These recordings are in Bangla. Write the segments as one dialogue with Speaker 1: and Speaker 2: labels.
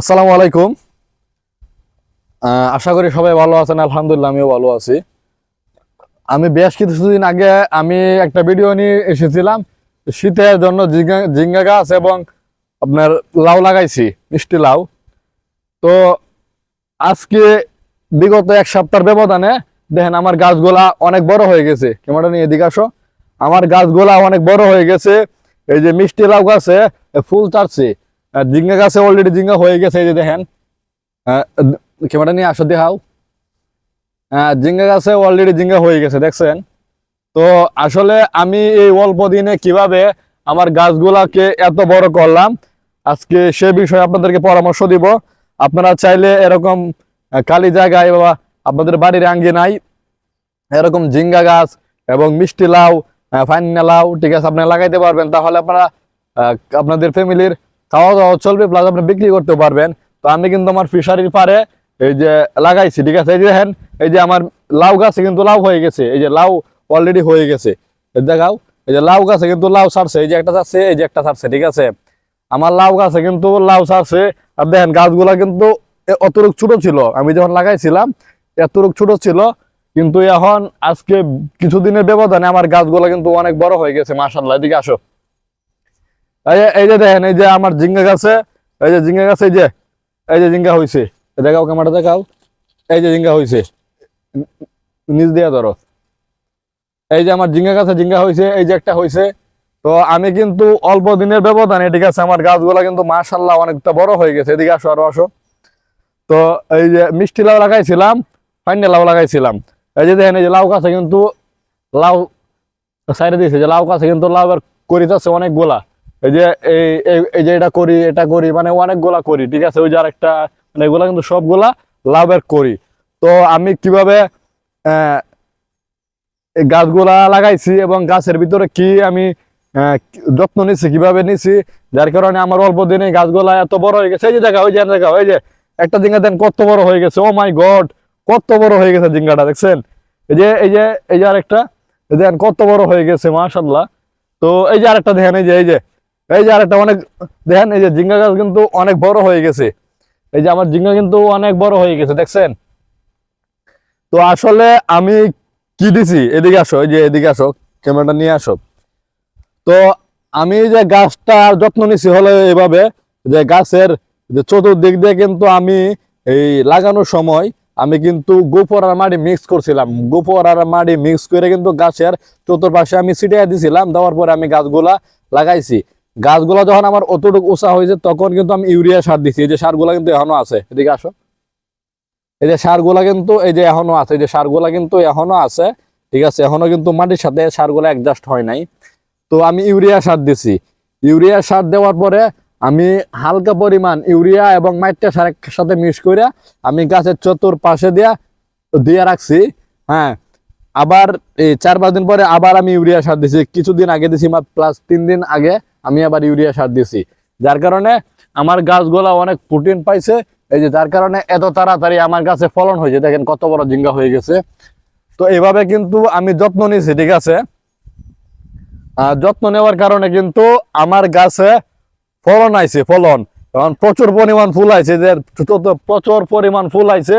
Speaker 1: আসসালামু আলাইকুম। আশা করি সবাই ভালো আছেন, আলহামদুলিল্লাহ আমিও ভালো আছি। আমি বেশ কিছুদিন আগে আমি একটা ভিডিও নিয়ে এসেছিলাম, শীতের জন্য ঝিঙ্গা ঝিঙ্গা গাছ এবং আপনার লাউ লাগাইছি, মিষ্টি লাউ। তো আজকে বিগত এক সপ্তাহের ব্যবধানে দেখেন আমার গাছগুলা অনেক বড় হয়ে গেছে। ক্যামেরা নিয়ে এদিকে আসো। আমার গাছগুলা অনেক বড় হয়ে গেছে, এই যে মিষ্টি লাউ গাছে ফুল আর জিঙ্গা গাছে অলরেডি জিঙ্গা হয়ে গেছে যে দেখেন। ক্যামেরা নিয়ে আসো দেখাও। আহ, জিঙ্গা গাছে অলরেডি জিঙ্গা হয়ে গেছে দেখছেন? তো আসলে আমি এই অল্প দিনে কীভাবে আমার গাছগুলাকে এত বড় করলাম আজকে সে বিষয়ে আপনাদেরকে পরামর্শ দিব। আপনারা চাইলে এরকম কালি জায়গায় বা আপনাদের বাড়ির আঙ্গিনায় এরকম জিঙ্গা গাছ এবং মিষ্টি লাউ আহ, ফাইনা লাউ ঠিক আছে আপনি লাগাইতে পারবেন। তাহলে আপনারা আপনাদের ফ্যামিলির খাওয়া দাওয়া চলবে প্লাস আপনি বিক্রি করতে পারবেন। তো আমি কিন্তু আমার ফিশারির পারে এই যে লাগাইছি, ঠিক আছে? এই যে দেখেন, এই যে আমার লাউ গাছে কিন্তু লাউ হয়ে গেছে। এই যে লাউ অলরেডি হয়ে গেছে। দেখাও, এই যে লাউ গাছে কিন্তু লাউ ছাড়ছে। এই যে একটা ছাড়ছে, এই যে একটা ছাড়ছে, ঠিক আছে? আমার লাউ গাছে কিন্তু লাউ ছাড়ছে। আর দেখেন, গাছগুলা কিন্তু অতটুক ছোট ছিল। আমি যখন লাগাইছিলাম এতটুক ছোট ছিল। কিন্তু এখন আজকে কিছুদিনের ব্যবধানে আমার গাছগুলা কিন্তু অনেক বড় হয়ে গেছে মাশাল্লাহ এদিকে আসো। এই যে- দেখেন এই যে আমার জিঙ্গা গাছে এই যে জিঙ্গা গাছে এই যে এই যে জিঙ্গা হয়েছে দেখাও ক্যামেরা দেখাও এই যে জিঙ্গা হইছে নিচ দিয়া ধরো এই যে আমার জিঙ্গা গাছে জিঙ্গা হয়েছে এই যে একটা হইছে তো আমি কিন্তু অল্প দিনের ব্যবধানে ঠিক আছে আমার গাছগুলা কিন্তু মাশাল্লাহ অনেকটা বড় হয়ে গেছে এদিকে আসো আরও আসো তো এই যে মিষ্টি লাউ লাগাইছিলাম ফাইনে লাউ লাগাইছিলাম এই যে দেখেন এই যে লাউ গাছে কিন্তু লাউ সাইডে দিয়েছে যে লাউ গাছে কিন্তু লাউ আর করিতেছে অনেকগুলা এই যে এই যে এটা করি এটা করি মানে অনেকগুলা করি, ঠিক আছে? ওই যে আরেকটা মানে এগুলা কিন্তু সবগুলা লাভের করি। তো আমি কীভাবে গাছগুলা লাগাইছি এবং গাছের ভিতরে কি আমি যত্ন নিছি, কীভাবে নিছি, যার কারণে আমার অল্প দিনে গাছগুলা এত বড় হয়ে গেছে। এই যে দেখা, ওই যে, দেখা, ওই যে, একটা জিঙ্গা দেন, কত বড় হয়ে গেছে। ও মাই গড কত বড় হয়ে গেছে জিঙ্গাটা দেখছেন? এই যে এই যে এই যে আরেকটা দেখেন কত বড় হয়ে গেছে মাশাল্লাহ তো এই যে আরেকটা দেখেন, এই যে এই যে এই যে আরেকটা অনেক, দেখেন এই যে জিঙ্গা গাছ কিন্তু অনেক বড় হয়ে গেছে। এই যে আমার জিঙ্গা কিন্তু অনেক বড় হয়ে গেছে, দেখছেন? তো আসলে আমি কি দিছি? এদিকে আসো, এই যে এদিকে আসো, ক্যামেরাটা নিয়ে আসো। তো আমি যে গাছটার যত্ন নিছি হলো এভাবে, যে গাছের যে চতুর্দিক দিয়ে কিন্তু আমি এই লাগানোর সময় আমি কিন্তু গোপর আর মাটি মিক্স করছিলাম। গোপর আর মাটি মিক্স করে কিন্তু গাছের চতুর্পাশে আমি ছিটিয়ে দিছিলাম, দেওয়ার পরে আমি গাছগুলা লাগাইছি। গাছগুলা যখন আমার অতটুকু উঁচা হয়েছে তখন কিন্তু আমি ইউরিয়া সার দিছি। এই যে সারগুলা কিন্তু এখনও আছে, এদিকে আসো। এই যে সারগুলা কিন্তু, এই যে এখনও আছে, এই যে সারগুলা কিন্তু এখনও আছে, ঠিক আছে? এখনও কিন্তু মাটির সাথে সারগুলা অ্যাডজাস্ট হয় নাই। তো আমি ইউরিয়া সার দিছি। ইউরিয়া সার দেওয়ার পরে আমি হালকা পরিমাণ ইউরিয়া এবং মাইটটা সার সাথে মিক্স করে আমি গাছের চতুর পাশে দিয়া দিয়ে রাখছি হ্যাঁ? আবার চার পাঁচ দিন পরে আবার আমি ইউরিয়া সার দিছি। কিছুদিন আগে দিছি প্লাস তিন দিন আগে আমি আবার ইউরিয়া সার দিছি। যার কারণে আমার গাছগুলা অনেক প্রোটিন পাইছে। এই যে যার কারণে এত তাড়াতাড়ি আমার গাছে ফলন হয়েছে। দেখেন কত বড় জিঙ্গা হয়ে গেছে। তো এইভাবে কিন্তু আমি যত্ন নিয়েছি ঠিক আছে? যত্ন নেওয়ার কারণে কিন্তু আমার গাছে ফলন আইছে, ফলন। কারণ প্রচুর পরিমাণ ফুল আইছে, যে প্রচুর পরিমাণ ফুল আইছে,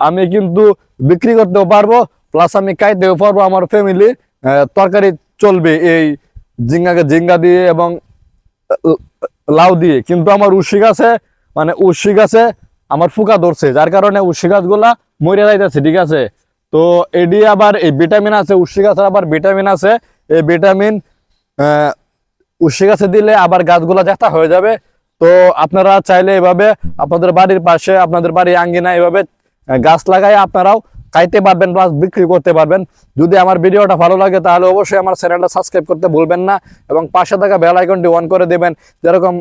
Speaker 1: আমি কিন্তু বিক্রি করতেও পারব। প্লাস আমি খাইতেও পারব আমার ফ্যামিলি তরকারি চলবে এই জিঙ্গাকে জিঙ্গা দিয়ে এবং লাউ দিয়ে। কিন্তু আমার উশি গাছে মানে উশি গাছে আমার ফুকা ধরছে, যার কারণে উশি গাছগুলা মরে যাইতেছে, ঠিক আছে? তো এডি আবার এই ভিটামিন আছে উশি গাছের আবার ভিটামিন আছে। এই ভিটামিন উশি গাছে দিলে আবার গাছগুলা জাতা হয়ে যাবে। তো আপনারা চাইলে এভাবে আপনাদের বাড়ির পাশে, আপনাদের বাড়ির আঙ্গিনা এভাবে গাছ লাগাই আপনারাও খাইতে পারবেন প্লাস বিক্রি করতে পারবেন। যদি আমার ভিডিওটা ভালো লাগে তাহলে অবশ্যই আমার চ্যানেলটা সাবস্ক্রাইব করতে ভুলবেন না এবং পাশে থাকা বেল আইকনটি অন করে দেবেন। যেরকম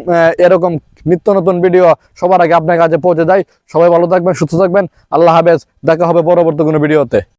Speaker 1: এরকম নিত্য নতুন ভিডিও সবার আগে আপনার কাছে পৌঁছে যায়। সবাই ভালো থাকবেন, সুস্থ থাকবেন। আল্লাহ হাফেজ। দেখা হবে পরবর্তী কোনো ভিডিওতে